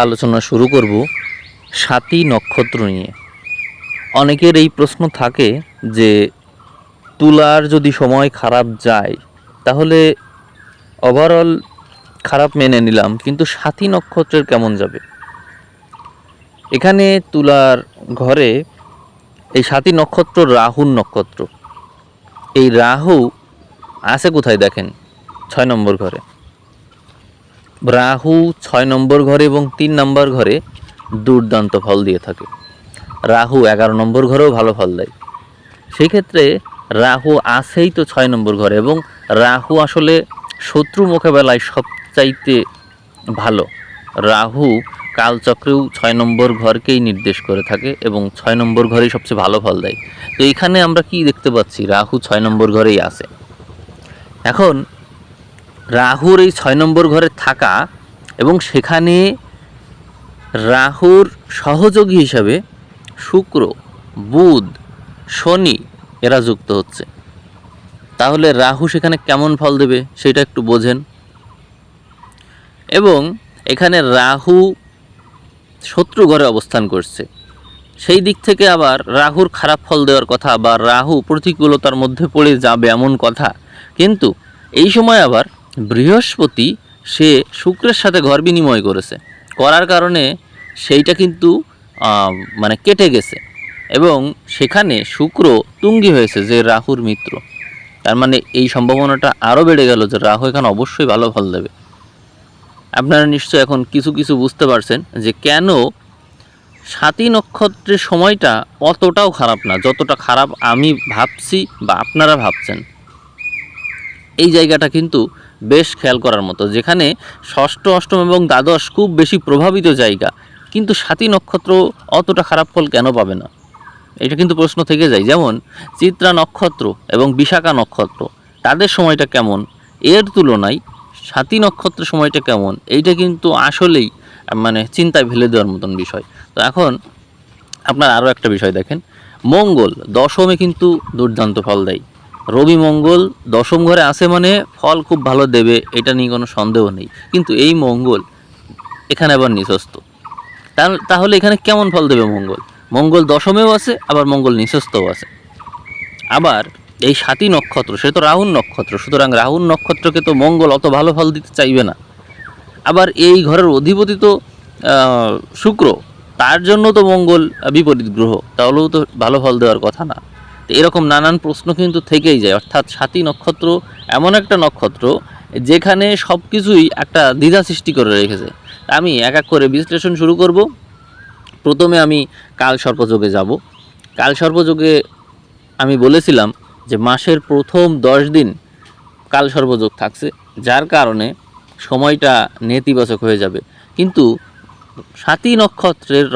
আলোচনা শুরু করব সাতী নক্ষত্র নিয়ে। অনেকের এই প্রশ্ন থাকে যে, তুলার যদি সময় খারাপ যায়, তাহলে ওভারঅল খারাপ মেনে নিলাম, কিন্তু সাতী নক্ষত্রের কেমন যাবে? এখানে তুলার ঘরে এই সাতী নক্ষত্র রাহুর নক্ষত্র। এই রাহু আছে কোথায় দেখেন? ছয় নম্বর ঘরে। রাহু ছয় নম্বর ঘরে এবং তিন নম্বর ঘরে দুর্দান্ত ফল দিয়ে থাকে। রাহু এগারো নম্বর ঘরেও ভালো ফল দেয়। সেই ক্ষেত্রে রাহু আসেই তো ছয় নম্বর ঘরে এবং রাহু আসলে শত্রু মোকাবেলায় সবচাইতে ভালো। রাহু কালচক্রেও ছয় নম্বর ঘরকেই নির্দেশ করে থাকে এবং ছয় নম্বর ঘরেই সবচেয়ে ভালো ফল দেয়। তো এখানে আমরা কি দেখতে পাচ্ছি? রাহু ছয় নম্বর ঘরেই আছে। এখন রাহুর এই ছয় নম্বর ঘরে থাকা এবং সেখানে রাহুর সহযোগী হিসাবে শুক্র, বুধ, শনি এরা যুক্ত হচ্ছে। তাহলে রাহু সেখানে কেমন ফল দেবে সেটা একটু বোঝেন। এবং এখানে রাহু শত্রু ঘরে অবস্থান করছে। সেই দিক থেকে আবার রাহুর খারাপ ফল দেওয়ার কথা বা রাহু প্রতিকূলতার মধ্যে পড়ে যাবে এমন কথা। কিন্তু এই সময় আবার বৃহস্পতি সে শুক্রের সাথে ঘর বিনিময় করেছে। করার কারণে সেইটা কিন্তু মানে কেটে গেছে। এবং সেখানে শুক্র তুঙ্গি হয়েছে যে রাহুর মিত্র। তার মানে এই সম্ভাবনাটা আরও বেড়ে গেল যে রাহু এখানে অবশ্যই ভালো ফল দেবে। আপনারা নিশ্চয় এখন কিছু কিছু বুঝতে পারছেন যে কেন সাতী নক্ষত্রের সময়টা অতটাও খারাপ না, যতটা খারাপ আমি ভাবছি বা আপনারা ভাবছেন। এই জায়গাটা কিন্তু বেশ খেয়াল করার মতো। যেখানে ষষ্ঠ, অষ্টম এবং দ্বাদশ খুব বেশি প্রভাবিত জায়গা, কিন্তু সাতী নক্ষত্র অতটা খারাপ ফল কেন পাবে না? এটা কিন্তু প্রশ্ন থেকে যায়। যেমন, চিত্রা নক্ষত্র এবং বিশাখা নক্ষত্র, তাদের সময়টা কেমন? এর তুলনায় সাতী নক্ষত্র সময়টা কেমন? এইটা কিন্তু আসলেই মানে চিন্তায় ফেলে দেওয়ার মতন বিষয়। তো এখন আপনার আরও একটা বিষয় দেখেন। মঙ্গল, দশমে কিন্তু দুর্দান্ত ফল দেয়। রবি মঙ্গল দশম ঘরে আসে মানে ফল খুব ভালো দেবে, এটা নিয়ে কোনো সন্দেহ নেই। কিন্তু এই মঙ্গল এখানে আবার নিঃস্বস্ত তাহলে- এখানে কেমন ফল দেবে মঙ্গল? মঙ্গল দশমেও আছে, আবার মঙ্গল নিঃস্বস্তও আছে। আবার এই সাতী নক্ষত্র, সে তো রাহুর নক্ষত্র, সুতরাং রাহুর নক্ষত্রকে তো মঙ্গল অত ভালো ফল দিতে চাইবে না। আবার এই ঘরের অধিপতি তো শুক্র, তার জন্য তো মঙ্গল বিপরীত গ্রহ, তাহলেও তো ভালো ফল দেওয়ার কথা না। তো এরকম নানান প্রশ্ন কিন্তু থেকেই যায়। অর্থাৎ সাতী নক্ষত্র এমন একটা নক্ষত্র যেখানে সব কিছুই একটা দ্বিধা সৃষ্টি করে রেখেছে। আমি এক এক করে বিশ্লেষণ শুরু করব। প্রথমে আমি কাল সর্পযোগে যাব। কাল সর্পযোগে আমি বলেছিলাম যে মাসের প্রথম দশ দিন কাল সর্বযোগ থাকছে, যার কারণে সময়টা নেতিবাচক হয়ে যাবে। কিন্তু সাতী নক্ষত্রের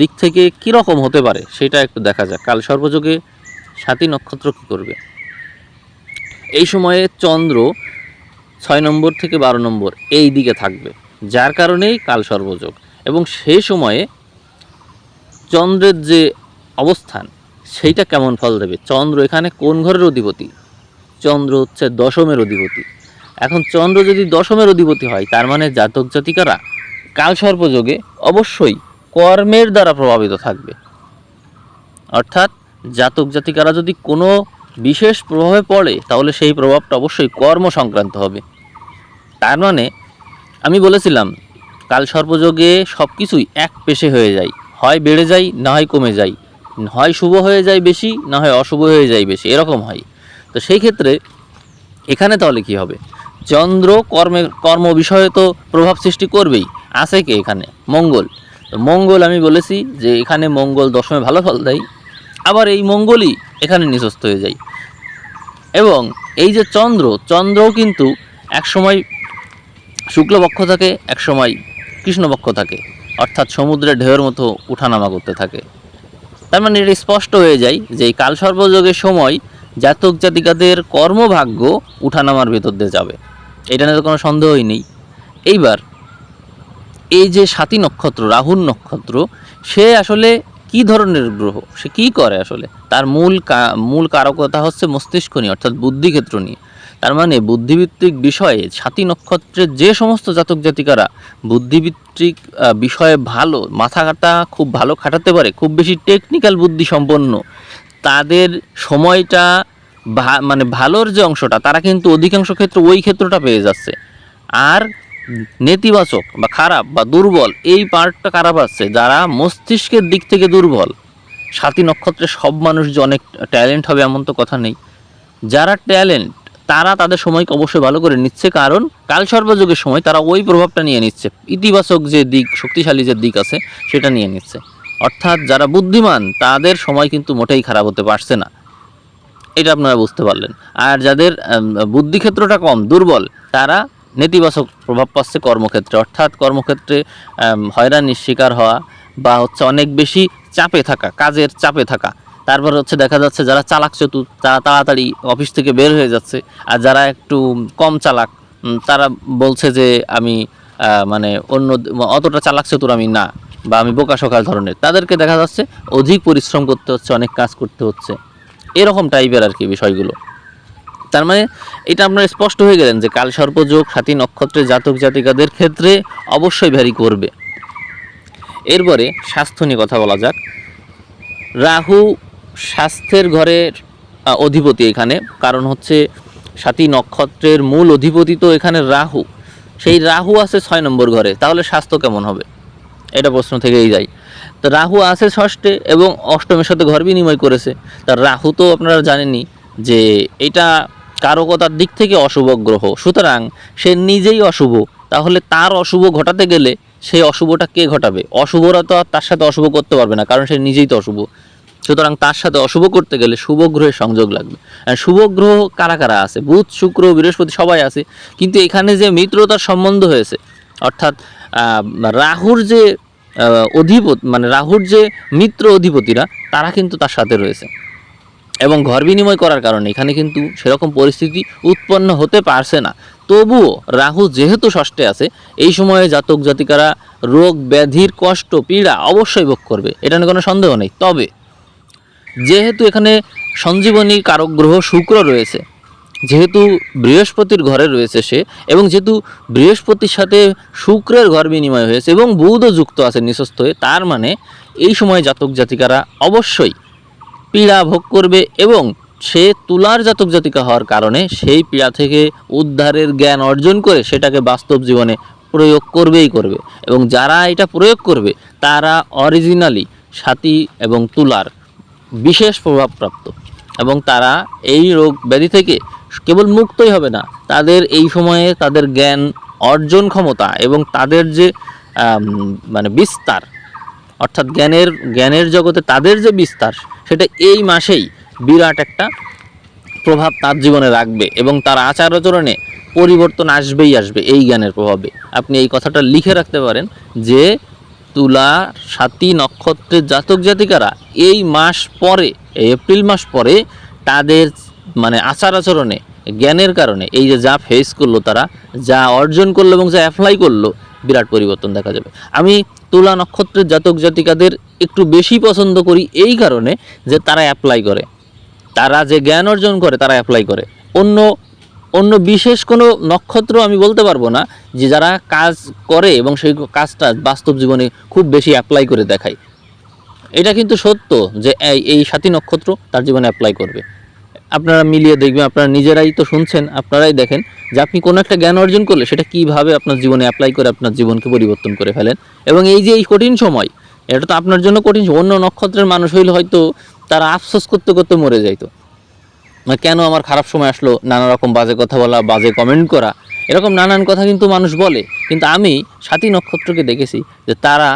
দিক থেকে কীরকম হতে পারে সেটা একটু দেখা যাক। কাল সর্বযোগে সাতী নক্ষত্র কী করবে? এই সময়ে চন্দ্র ছয় নম্বর থেকে বারো নম্বর এই দিকে থাকবে, যার কারণেই কাল সর্বযোগ। এবং সেই সময়ে চন্দ্রের যে অবস্থান, সেইটা কেমন ফল দেবে? চন্দ্র এখানে কোন ঘরের অধিপতি? চন্দ্র হচ্ছে দশমের অধিপতি। এখন চন্দ্র যদি দশমের অধিপতি হয়, তার মানে জাতক জাতিকারা কাল সর্পযোগে অবশ্যই কর্মের দ্বারা প্রভাবিত থাকবে। অর্থাৎ জাতক জাতিকারা যদি কোনো বিশেষ প্রভাবে পড়ে, তাহলে সেই প্রভাবটা অবশ্যই কর্ম সংক্রান্ত হবে। তার মানে আমি বলেছিলাম, কাল সর্পযোগে সব কিছুই এক পেশে হয়ে যায়। হয় বেড়ে যায়, না হয় কমে যায়। হয় শুভ হয়ে যায় বেশি, না হয় অশুভ হয়ে যায় বেশি, এরকম হয়। তো সেই ক্ষেত্রে এখানে তাহলে কি হবে? চন্দ্র কর্মে, কর্ম বিষয়ে তো প্রভাব সৃষ্টি করবেই। আছে কে এখানে? মঙ্গল। তো মঙ্গল আমি বলেছি যে, এখানে মঙ্গল দশমে ভালো ফল দেয়। আবার এই মঙ্গলই এখানে নিঃস্বস্ত হয়ে যায়। এবং এই যে চন্দ্র, চন্দ্রও কিন্তু এক সময় শুক্লপক্ষ থাকে এক সময় কৃষ্ণপক্ষ থাকে। অর্থাৎ সমুদ্রের ঢেউয়ের মতো উঠানামা করতে থাকে। তার মানে এটা স্পষ্ট হয়ে যায় যে এই কালসর্পযোগের সময় জাতক জাতিকাদের কর্মভাগ্য উঠানামার ভেতর দিয়ে যাবে। এটা নিয়ে তো কোনো সন্দেহই নেই। এইবার এই যে সাতী নক্ষত্র, রাহুর নক্ষত্র, সে আসলে কি ধরনের গ্রহ? সে কি করে আসলে? তার মূল মূল কারকতা হচ্ছে মস্তিষ্ক নিয়ে, অর্থাৎ বুদ্ধিক্ষেত্র নিয়ে। তার মানে বুদ্ধিভিত্তিক বিষয়ে সাতী নক্ষত্রের যে সমস্ত জাতক জাতিকারা বুদ্ধিভিত্তিক বিষয়ে ভালো, মাথা কাটা খুব ভালো খাটাতে পারে, খুব বেশি টেকনিক্যাল বুদ্ধি সম্পন্ন, তাদের সময়টা মানে ভালোর যে অংশটা, তারা কিন্তু অধিকাংশ ক্ষেত্রে ওই ক্ষেত্রটা পেয়ে যাচ্ছে। আর নেতিবাচক বা খারাপ বা দুর্বল, এই পার্টটা খারাপ পাচ্ছে যারা মস্তিষ্কের দিক থেকে দুর্বল, সাতী নক্ষত্রে সব মানুষ যে অনেক ট্যালেন্ট হবে এমন তো কথা নেই। যারা ট্যালেন্ট তারা তাদের সময়কে অবশ্যই ভালো করে নিচ্ছে, কারণ কাল সর্বযুগের সময় তারা ওই প্রভাবটা নিয়ে নিচ্ছে। ইতিবাচক যে দিক, শক্তিশালী যে দিক আছে, সেটা নিয়ে নিচ্ছে। অর্থাৎ যারা বুদ্ধিমান, তাদের সময় কিন্তু মোটেই খারাপ হতে পারছে না। এটা আপনারা বুঝতে পারলেন। আর যাদের বুদ্ধিক্ষেত্রটা কম, দুর্বল, তারা নেতিবাচক প্রভাব পাচ্ছে কর্মক্ষেত্রে। অর্থাৎ কর্মক্ষেত্রে হয়রানির শিকার হওয়া বা হচ্ছে অনেক বেশি চাপে থাকা, কাজের চাপে থাকা। তারপর হচ্ছে দেখা যাচ্ছে যারা চালাক চতুর, তারা তাড়াতাড়ি অফিস থেকে বের হয়ে যাচ্ছে। আর যারা একটু কম চালাক তারা বলছে যে আমি মানে অন্য অতটা চালাক চতুর আমি না বা আমি বোকা সকাল ধরনের। তাদেরকে দেখা যাচ্ছে অধিক পরিশ্রম করতে হচ্ছে, অনেক কাজ করতে হচ্ছে। এরকম টাইপের আর কি বিষয়গুলো। তার মানে এটা আপনার স্পষ্ট হয়ে গেলেন যে কাল সর্পযোগ সাথী নক্ষত্রের জাতক জাতিকাদের ক্ষেত্রে অবশ্যই ভ্যারি করবে। এরপরে স্বাস্থ্য নিয়ে কথা বলা যাক। রাহু স্বাস্থ্যের ঘরের অধিপতি এখানে। কারণ হচ্ছে সাতী নক্ষত্রের মূল অধিপতি তো এখানে রাহু। সেই রাহু আছে ছয় নম্বর ঘরে। তাহলে স্বাস্থ্য কেমন হবে? এটা প্রশ্ন থেকেই যায়। তো রাহু আছে ষষ্ঠে এবং অষ্টমের সাথে ঘর বিনিময় করেছে। তা রাহু তো আপনারা জানেনই যে এটা কারকতার দিক থেকে অশুভ গ্রহ। সুতরাং সে নিজেই অশুভ। তাহলে তার অশুভ ঘটাতে গেলে সেই অশুভটা কে ঘটাবে? অশুভরা তো আর তার সাথে অশুভ করতে পারবে না, কারণ সে নিজেই তো অশুভ। সুতরাং তার সাথে অশুভ করতে গেলে শুভ গ্রহের সংযোগ লাগবে। শুভ গ্রহ কারা কারা আছে? বুধ, শুক্র, বৃহস্পতি সবাই আছে। কিন্তু এখানে যে মিত্রতার সম্বন্ধ হয়েছে, অর্থাৎ রাহুর যে অধিপত মানে রাহুর যে মিত্র অধিপতিরা, তারা কিন্তু তার সাথে রয়েছে। এবং ঘর বিনিময় করার কারণে এখানে কিন্তু সেরকম পরিস্থিতি উৎপন্ন হতে পারছে না। তবুও রাহু যেহেতু ষষ্ঠে আছে, এই সময়ে জাতক জাতিকারা রোগ ব্যাধির কষ্ট, পীড়া অবশ্যই ভোগ করবে, এটা নিয়ে কোনো সন্দেহ নেই। তবে যেহেতু এখানে সঞ্জীবনী কারক গ্রহ শুক্র রয়েছে, যেহেতু বৃহস্পতির ঘরে রয়েছে সে, এবং যেহেতু বৃহস্পতির সাথে শুক্রের ঘর বিনিময় হয়েছে এবং বুধও যুক্ত আছে নিঃস্বস্থ হয়ে, তার মানে এই সময় জাতক জাতিকারা অবশ্যই পীড়া ভোগ করবে এবং সে তুলার জাতক জাতিকা হওয়ার কারণে সেই পীড়া থেকে উদ্ধারের জ্ঞান অর্জন করে সেটাকে বাস্তব জীবনে প্রয়োগ করবেই করবে। এবং যারা এটা প্রয়োগ করবে, তারা অরিজিনালি সাথী এবং তুলার বিশেষ প্রভাবপ্রাপ্ত। এবং তারা এই রোগ ব্যাধি থেকে কেবল মুক্তই হবে না। তাদের এই সময়ে তাদের জ্ঞান অর্জন ক্ষমতা এবং তাদের যে মানে বিস্তার, অর্থাৎ জ্ঞানের জ্ঞানের জগতে তাদের যে বিস্তার সেটা এই মাসেই বিরাট একটা প্রভাব তার জীবনে রাখবে এবং তার আচার আচরণে পরিবর্তন আসবেই আসবে এই জ্ঞানের প্রভাবে। আপনি এই কথাটা লিখে রাখতে পারেন যে তুলা, সাতী, নক্ষত্রের জাতক জাতিকারা এই মাস পরে এপ্রিল মাস পরে তাদের মানে আচার আচরণে জ্ঞানের কারণে এই যে যা ফেস করল তারা, যা অর্জন করল এবং যা অ্যাপ্লাই করল বিরাট পরিবর্তন দেখা যাবে। আমি তুলা নক্ষত্রের জাতক জাতিকাদের একটু বেশি পছন্দ করি এই কারণে যে তারা অ্যাপ্লাই করে। তারা যে জ্ঞান অর্জন করে, তারা অ্যাপ্লাই করে। অন্য অন্য বিশেষ কোনো নক্ষত্র আমি বলতে পারব না যে যারা কাজ করে এবং সেই কাজটা বাস্তব জীবনে খুব বেশি অ্যাপ্লাই করে দেখায়। এটা কিন্তু সত্য যে এই সাতী নক্ষত্র তার জীবনে অ্যাপ্লাই করবে। আপনারা মিলিয়ে দেখবেন, আপনারা নিজেরাই তো শুনছেন, আপনারাই দেখেন যে আপনি কোনো একটা জ্ঞান অর্জন করলে সেটা কীভাবে আপনার জীবনে অ্যাপ্লাই করে আপনার জীবনকে পরিবর্তন করে ফেলেন। এবং এই যে এই কঠিন সময়, এটা তো আপনার জন্য কঠিন অন্য নক্ষত্রের মানুষ হইলে হয়তো তারা আফসোস করতে করতে মরে যাইতো। কেন আমার খারাপ সময় আসলো? নানা রকম বাজে কথা বলা, বাজে কমেন্ট করা, এরকম নানান কথা কিন্তু মানুষ বলে। কিন্তু আমি সাতী নক্ষত্রকে দেখেছি যে তারা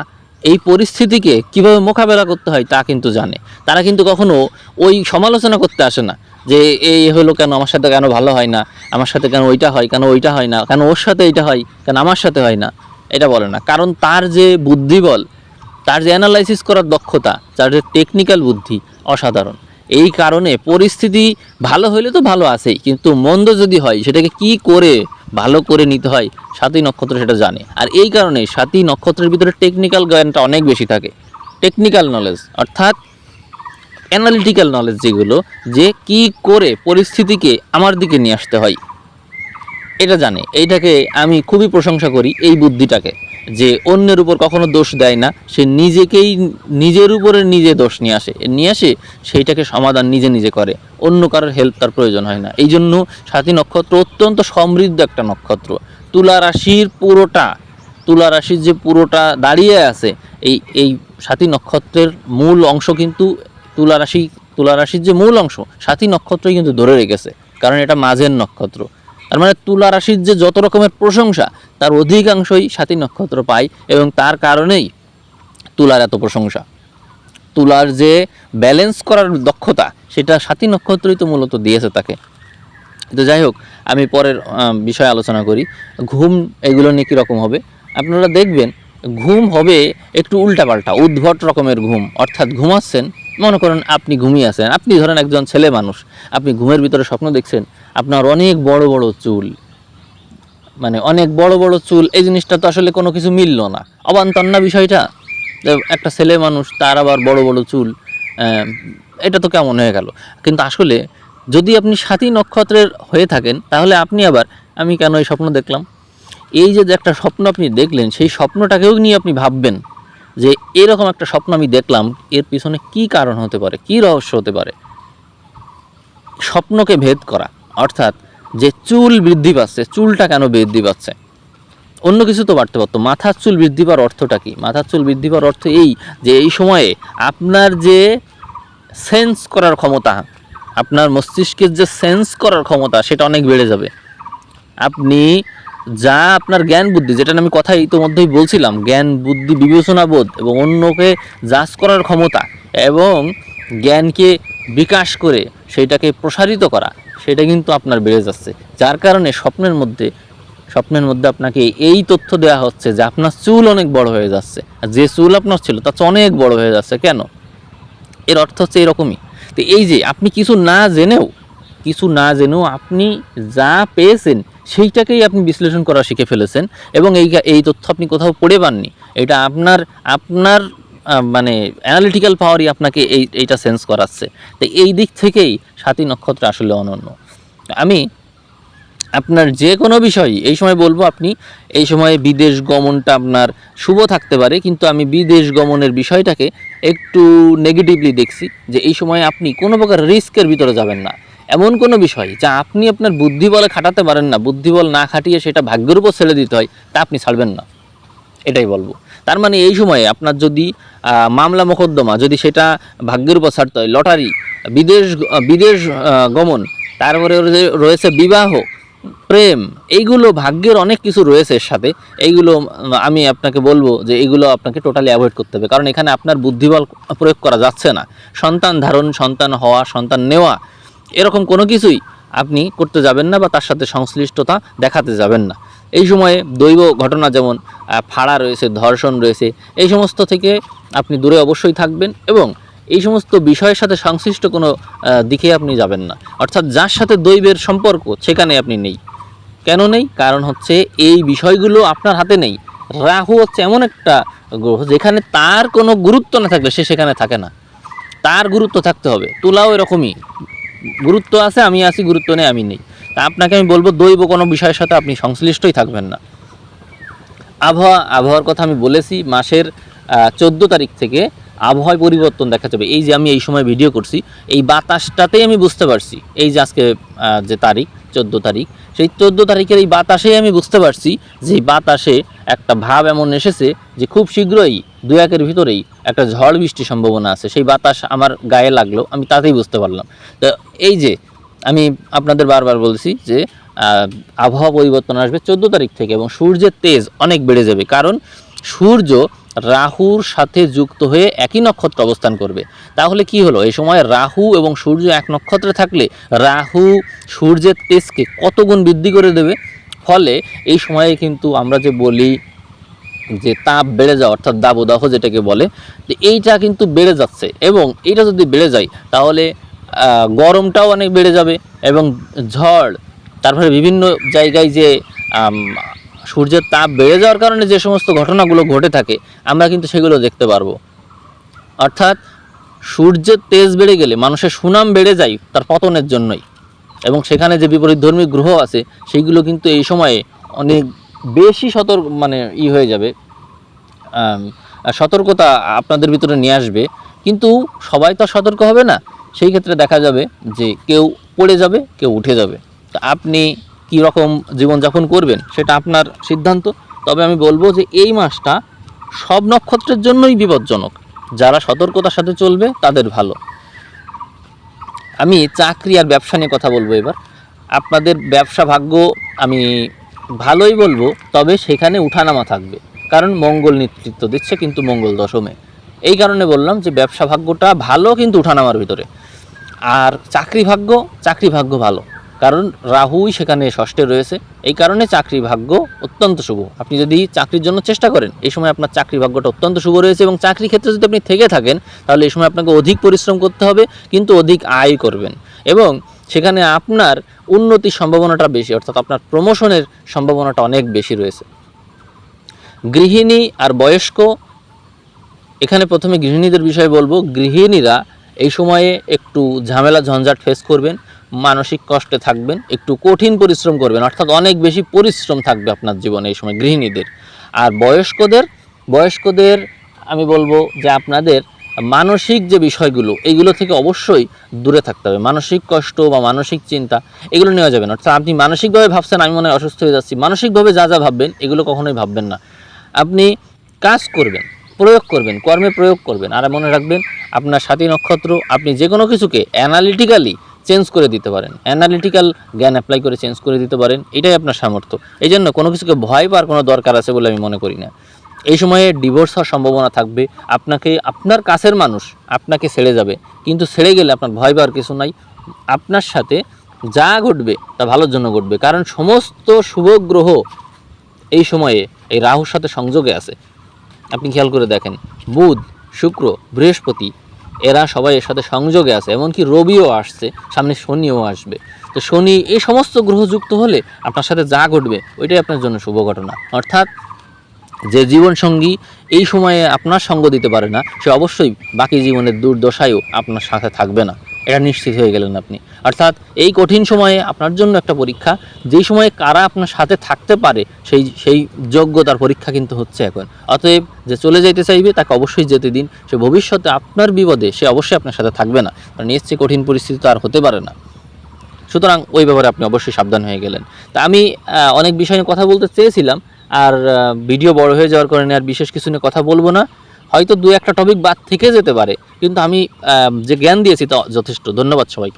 এই পরিস্থিতিকে কীভাবে মোকাবেলা করতে হয় তা কিন্তু জানে। তারা কিন্তু কখনো ওই সমালোচনা করতে আসে না যে এই হলো কেন? আমার সাথে কেন ভালো হয় না? আমার সাথে কেন ওইটা হয়? কেন ওইটা হয় না? কেন ওর সাথে এইটা হয়? কেন আমার সাথে হয় না? এটা বলে না। কারণ তার যে বুদ্ধিবল, তার যে অ্যানালাইসিস করার দক্ষতা, তার যে টেকনিক্যাল বুদ্ধি অসাধারণ। এই কারণে পরিস্থিতি ভালো হইলে তো ভালো আছেই, কিন্তু মন্দ যদি হয়, সেটাকে কি করে ভালো করে নিতে হয়, সাতই নক্ষত্র সেটা জানে। আর এই কারণে সাতই নক্ষত্রের ভিতরে টেকনিক্যাল জ্ঞানটা অনেক বেশি থাকে। টেকনিক্যাল নলেজ অর্থাৎ অ্যানালিটিক্যাল নলেজ যেগুলো, যে কি করে পরিস্থিতিকে আমার দিকে নিয়ে আসতে হয়। এটা জানে। এইটাকে আমি খুবই প্রশংসা করি, এই বুদ্ধিটাকে। যে অন্যের উপর কখনো দোষ দেয় না, সে নিজেকেই নিজের উপরে নিজে দোষ নিয়ে আসে। নিয়ে আসে, সেইটাকে সমাধান নিজে নিজে করে। অন্য কারোর হেল্প তার প্রয়োজন হয় না। এই জন্য সাথী নক্ষত্র অত্যন্ত সমৃদ্ধ একটা নক্ষত্র। তুলা রাশির পুরোটা তুলা রাশির যে পুরোটা দাঁড়িয়ে আছে, এই এই সাথী নক্ষত্রের মূল অংশ কিন্তু তুলা রাশি তুলা রাশির যে মূল অংশ সাথী নক্ষত্রই কিন্তু ধরে রেখেছে। কারণ এটা মাঝের নক্ষত্র। তার মানে তুলা রাশির যে যত রকমের প্রশংসা, তার অধিকাংশই সাথী নক্ষত্র পায় এবং তার কারণেই তুলার এত প্রশংসা। তুলার যে ব্যালেন্স করার দক্ষতা, সেটা সাথী নক্ষত্রই তো মূলত দিয়েছে তাকে। তো যাই হোক, আমি পরের বিষয়ে আলোচনা করি। ঘুম এগুলো নিয়ে কীরকম হবে? আপনারা দেখবেন ঘুম হবে একটু উল্টাপাল্টা, উদ্ভট রকমের ঘুম। অর্থাৎ ঘুমাচ্ছেন, মনে করেন আপনি ঘুমিয়ে আছেন। আপনি ধরেন একজন ছেলে মানুষ, আপনি ঘুমের ভিতরে স্বপ্ন দেখছেন, আপনার অনেক বড় বড় চুল। মানে অনেক বড় বড় চুল, এই জিনিসটা তো আসলে কোনো কিছু মিলল না। অবান্তর না বিষয়টা? একটা ছেলে মানুষ, তার আবার বড় বড় চুল এটা তো কেমন হয়ে গেল? কিন্তু আসলে যদি আপনি সাতী নক্ষত্রের হয়ে থাকেন, তাহলে আপনি আবার, আমি কেন এই স্বপ্ন দেখলাম? এই যে একটা স্বপ্ন আপনি দেখলেন, সেই স্বপ্নটাকেও নিয়ে আপনি ভাববেন যে এরকম একটা স্বপ্ন আমি দেখলাম, এর পিছনে কি কারণ হতে পারে, কি রহস্য হতে পারে? স্বপ্নকে ভেদ করা, অর্থাৎ যে চুল বৃদ্ধি পাচ্ছে, চুলটা কেন বৃদ্ধি পাচ্ছে? অন্য কিছু তো বাড়তে পারতো, মাথার চুল বৃদ্ধি পাওয়ার অর্থটা কি? মাথার চুল বৃদ্ধি পাওয়ার অর্থ এই যে এই সময়ে আপনার যে সেন্স করার ক্ষমতা, আপনার মস্তিষ্কের যে সেন্স করার ক্ষমতা, সেটা অনেক বেড়ে যাবে। আপনি যা আপনার জ্ঞান বুদ্ধি, যেটা আমি কথা ইতোমধ্যেই বলছিলাম, জ্ঞান বুদ্ধি বিবেচনা বোধ এবং অন্যকে জাজ করার ক্ষমতা এবং জ্ঞানকে বিকাশ করে সেইটাকে প্রসারিত করা, সেটা কিন্তু আপনার বেড়ে যাচ্ছে। যার কারণে স্বপ্নের মধ্যে স্বপ্নের মধ্যে আপনাকে এই তথ্য দেওয়া হচ্ছে যে আপনার চুল অনেক বড় হয়ে যাচ্ছে। আর যে চুল আপনার ছিল চেয়ে অনেক বড় হয়ে যাচ্ছে। কেন? এর অর্থ হচ্ছে এরকমই। তো এই যে, আপনি কিছু না জেনেও, কিছু না জেনেও আপনি যা পেয়েছেন সেইটাকেই আপনি বিশ্লেষণ করা শিখে ফেলেছেন এবং এই এই তথ্য আপনি কোথাও পড়ে পাননি। এটা আপনার আপনার মানে অ্যানালিটিক্যাল পাওয়ারই আপনাকে এই, এইটা সেন্স করাচ্ছে। তো এই দিক থেকেই সাতী নক্ষত্র আসলে অনন্য। আমি আপনার যে কোনো বিষয় এই সময় বলব আপনি, এই সময়ে বিদেশ গমনটা আপনার শুভ থাকতে পারে, কিন্তু আমি বিদেশ গমনের বিষয়টাকে একটু নেগেটিভলি দেখছি যে এই সময় আপনি কোনো প্রকার রিস্কের ভিতরে যাবেন না। এমন কোনো বিষয় যা আপনি আপনার বুদ্ধি বলে খাটাতে পারেন না। বুদ্ধিবল না খাটিয়ে সেটা ভাগ্যের উপর ছেড়ে দিতে হয়, তা আপনি ছাড়বেন না। এটাই বলব। তার মানে এই সময়ে আপনার যদি মামলা মোকদ্দমা যদি সেটা ভাগ্যের উপর ছাড়তে হয়, লটারি, বিদেশ বিদেশ গমন, তারপরে রয়েছে বিবাহ, প্রেম, এইগুলো ভাগ্যের অনেক কিছু রয়েছে এর সাথে। এইগুলো আমি আপনাকে বলব যে এইগুলো আপনাকে টোটালি অ্যাভয়েড করতে হবে। কারণ এখানে আপনার বুদ্ধিবল প্রয়োগ করা যাচ্ছে না। সন্তান ধারণ, সন্তান হওয়া, সন্তান নেওয়া এরকম কোনো কিছুই আপনি করতে যাবেন না বা তার সাথে সংশ্লিষ্টতা দেখাতে যাবেন না। এই সময়ে দৈব ঘটনা যেমন ফাড়া রয়েছে, ধর্ষণ রয়েছে, এই সমস্ত থেকে আপনি দূরে অবশ্যই থাকবেন এবং এই সমস্ত বিষয়ের সাথে সংশ্লিষ্ট কোনো দিকে আপনি যাবেন না। অর্থাৎ যার সাথে দৈবের সম্পর্ক, সেখানে আপনি নেই। কেন নেই? কারণ হচ্ছে এই বিষয়গুলো আপনার হাতে নেই। রাহু হচ্ছে এমন একটা গ্রহ যেখানে তার কোনো গুরুত্ব না থাকলে সে সেখানে থাকে না। তার গুরুত্ব থাকতে হবে। তুলাও এরকমই। গুরুত্ব আছে, আমি আছি, গুরুত্ব নেই, আমি নেই। তা আপনাকে আমি বলব, দৈব কোনো বিষয়ের সাথে আপনি সংশ্লিষ্টই থাকবেন না। আবহাওয়া, আবহাওয়ার কথা আমি বলেছি, মাসের চোদ্দ তারিখ থেকে আবহাওয়ায় পরিবর্তন দেখা যাবে। এই যে আমি এই সময় ভিডিও করছি, এই বাতাসটাতেই আমি বুঝতে পারছি, এই যে আজকে যে তারিখ, চোদ্দ তারিখ, সেই চোদ্দ তারিখের এই বাতাসেই আমি বুঝতে পারছি যে বাতাসে একটা ভাব এমন এসেছে যে খুব শীঘ্রই দু একের ভিতরেই একটা ঝড় বৃষ্টির সম্ভাবনা আছে। সেই বাতাস আমার গায়ে লাগল, আমি তাতেই বুঝতে পারলাম। তো এই যে আমি আপনাদের বারবার বলছি যে আবহাওয়া পরিবর্তন আসবে চোদ্দ তারিখ থেকে এবং সূর্যের তেজ অনেক বেড়ে যাবে। কারণ সূর্য রাহুর সাথে যুক্ত হয়ে একই নক্ষত্র অবস্থান করবে। তাহলে কি হলো? এই সময় রাহু এবং সূর্য এক নক্ষত্রে থাকলে রাহু সূর্যের তেজকে কত গুণ বৃদ্ধি করে দেবে? ফলে এই সময়ে কিন্তু আমরা যে বলি যে তাপ বেড়ে যাওয়া, অর্থাৎ দাবদাহ যেটাকে বলে, যে এইটা কিন্তু বেড়ে যাচ্ছে এবং এইটা যদি বেড়ে যায়, তাহলে গরমটাও অনেক বেড়ে যাবে এবং ঝড়, তারপরে বিভিন্ন জায়গায় যে সূর্যের তাপ বেড়ে যাওয়ার কারণে যে সমস্ত ঘটনাগুলো ঘটে থাকে, আমরা কিন্তু সেগুলো দেখতে পারব। অর্থাৎ, সূর্যের তেজ বেড়ে গেলে, মানুষের সুনাম বেড়ে যায় তার পতনের জন্যই এবং সেখানে যে বিপরীত ধর্মী গ্রহ আছে, সেইগুলো কিন্তু এই সময়ে অনেক বেশি সতর্ক মানে ই হয়ে যাবে। সতর্কতা আপনাদের ভিতরে নিয়ে আসবে। কিন্তু সবাই তো সতর্ক হবে না। সেই ক্ষেত্রে দেখা যাবে যে কেউ পড়ে যাবে, কেউ উঠে যাবে। তো আপনি কী রকম জীবনযাপন করবেন সেটা আপনার সিদ্ধান্ত। তবে আমি বলব যে এই মাসটা সব নক্ষত্রের জন্যই বিপজ্জনক। যারা সতর্কতার সাথে চলবে, তাদের ভালো। আমি চাকরি আর ব্যবসা নিয়ে কথা বলব এবার। আপনাদের ব্যবসা ভাগ্য আমি ভালোই বলব, তবে সেখানে উঠানামা থাকবে। কারণ মঙ্গল নেতৃত্ব দিচ্ছে কিন্তু মঙ্গল দশমে। এই কারণে বললাম যে ব্যবসা ভাগ্যটা ভালো কিন্তু উঠানামার ভিতরে। আর চাকরি ভাগ্য চাকরি ভাগ্য ভালো। কারণ রাহুই সেখানে ষষ্ঠে রয়েছে। এই কারণে চাকরি ভাগ্য অত্যন্ত শুভ। আপনি যদি চাকরির জন্য চেষ্টা করেন, এই সময় আপনার চাকরি ভাগ্যটা অত্যন্ত শুভ রয়েছে এবং চাকরি ক্ষেত্রে যদি আপনি থেকে থাকেন, তাহলে এই সময় আপনাকে অধিক পরিশ্রম করতে হবে, কিন্তু অধিক আয় করবেন। এবং সেখানে আপনার উন্নতির সম্ভাবনাটা বেশি, অর্থাৎ আপনার প্রমোশনের সম্ভাবনাটা অনেক বেশি রয়েছে। গৃহিণী আর বয়স্ক, এখানে প্রথমে গৃহিণীদের বিষয়ে বলব। গৃহিণীরা এই সময়ে একটু ঝামেলা, ঝঞ্ঝাট ফেস করবেন, মানসিক কষ্টে থাকবেন, একটু কঠিন পরিশ্রম করবেন, অর্থাৎ অনেক বেশি পরিশ্রম থাকবে আপনার জীবনে এই সময় গৃহিণীদের। আর বয়স্কদের বয়স্কদের আমি বলব যে আপনাদের মানসিক যে বিষয়গুলো এইগুলো থেকে অবশ্যই দূরে থাকতে হবে। মানসিক কষ্ট বা মানসিক চিন্তা, এগুলো নেওয়া যাবে না। অর্থাৎ আপনি মানসিকভাবে ভাবছেন, আমি মনে হয় অসুস্থ হয়ে যাচ্ছি। মানসিকভাবে যা যা ভাববেন, এগুলো কখনোই ভাববেন না। আপনি কাজ করবেন, প্রয়োগ করবেন, কর্মে প্রয়োগ করবেন। আর মনে রাখবেন, আপনার সাথী নক্ষত্র, আপনি যে কোনো কিছুকে অ্যানালিটিক্যালি চেঞ্জ করে দিতে পারেন। অ্যানালিটিক্যাল জ্ঞান অ্যাপ্লাই করে চেঞ্জ করে দিতে পারেন। এটাই আপনার সামর্থ্য। এই জন্য কোনো কিছুকে ভয় পাওয়ার কোনো দরকার আছে বলে আমি মনে করি না। এই সময়ে ডিভোর্স হওয়ার সম্ভাবনা থাকবে। আপনাকে, আপনার কাছের মানুষ আপনাকে ছেড়ে যাবে। কিন্তু ছেড়ে গেলে আপনার ভয় পাওয়ার কিছু নাই। আপনার সাথে যা ঘটবে, তা ভালোর জন্য ঘটবে। কারণ সমস্ত শুভ গ্রহ এই সময়ে এই রাহুর সাথে সংযোগে আছে। আপনি খেয়াল করে দেখেন, বুধ, শুক্র, বৃহস্পতি, এরা সবাই এর সাথে সংযোগে আছে। এমনকি রবিও আসছে, সামনে শনিও আসবে। তো শনি এই সমস্ত গ্রহ যুক্ত হলে আপনার সাথে যা ঘটবে, ওইটাই আপনার জন্য শুভ ঘটনা। অর্থাৎ যে জীবনসঙ্গী এই সময়ে আপনার সঙ্গ দিতে পারে না, সে অবশ্যই বাকি জীবনের দুর্দশায়ও আপনার সাথে থাকবে না। এটা নিশ্চিত হয়ে গেলেন আপনি। অর্থাৎ এই কঠিন সময়ে আপনার জন্য একটা পরীক্ষা যেই সময়ে কারা আপনার সাথে থাকতে পারে, সেই সেই যোগ্যতার পরীক্ষা কিন্তু হচ্ছে এখন। অতএব যে চলে যাইতে চাইবে, তাকে অবশ্যই যেতে দিন। সে ভবিষ্যতে আপনার বিপদে সে অবশ্যই আপনার সাথে থাকবে না। কারণ চেয়ে কঠিন পরিস্থিতি তো আর হতে পারে না। সুতরাং ওই ব্যাপারে আপনি অবশ্যই সাবধান হয়ে গেলেন। তা আমি অনেক বিষয় নিয়ে কথা বলতে চেয়েছিলাম আর ভিডিও বড় হয়ে যাওয়ার কারণে আর বিশেষ কিছু নিয়ে কথা বলব না। হয়তো দু একটা টপিক বাদ থেকে যেতে পারে। কিন্তু আমি যে জ্ঞান দিয়েছি তা যথেষ্ট। ধন্যবাদ সবাইকে।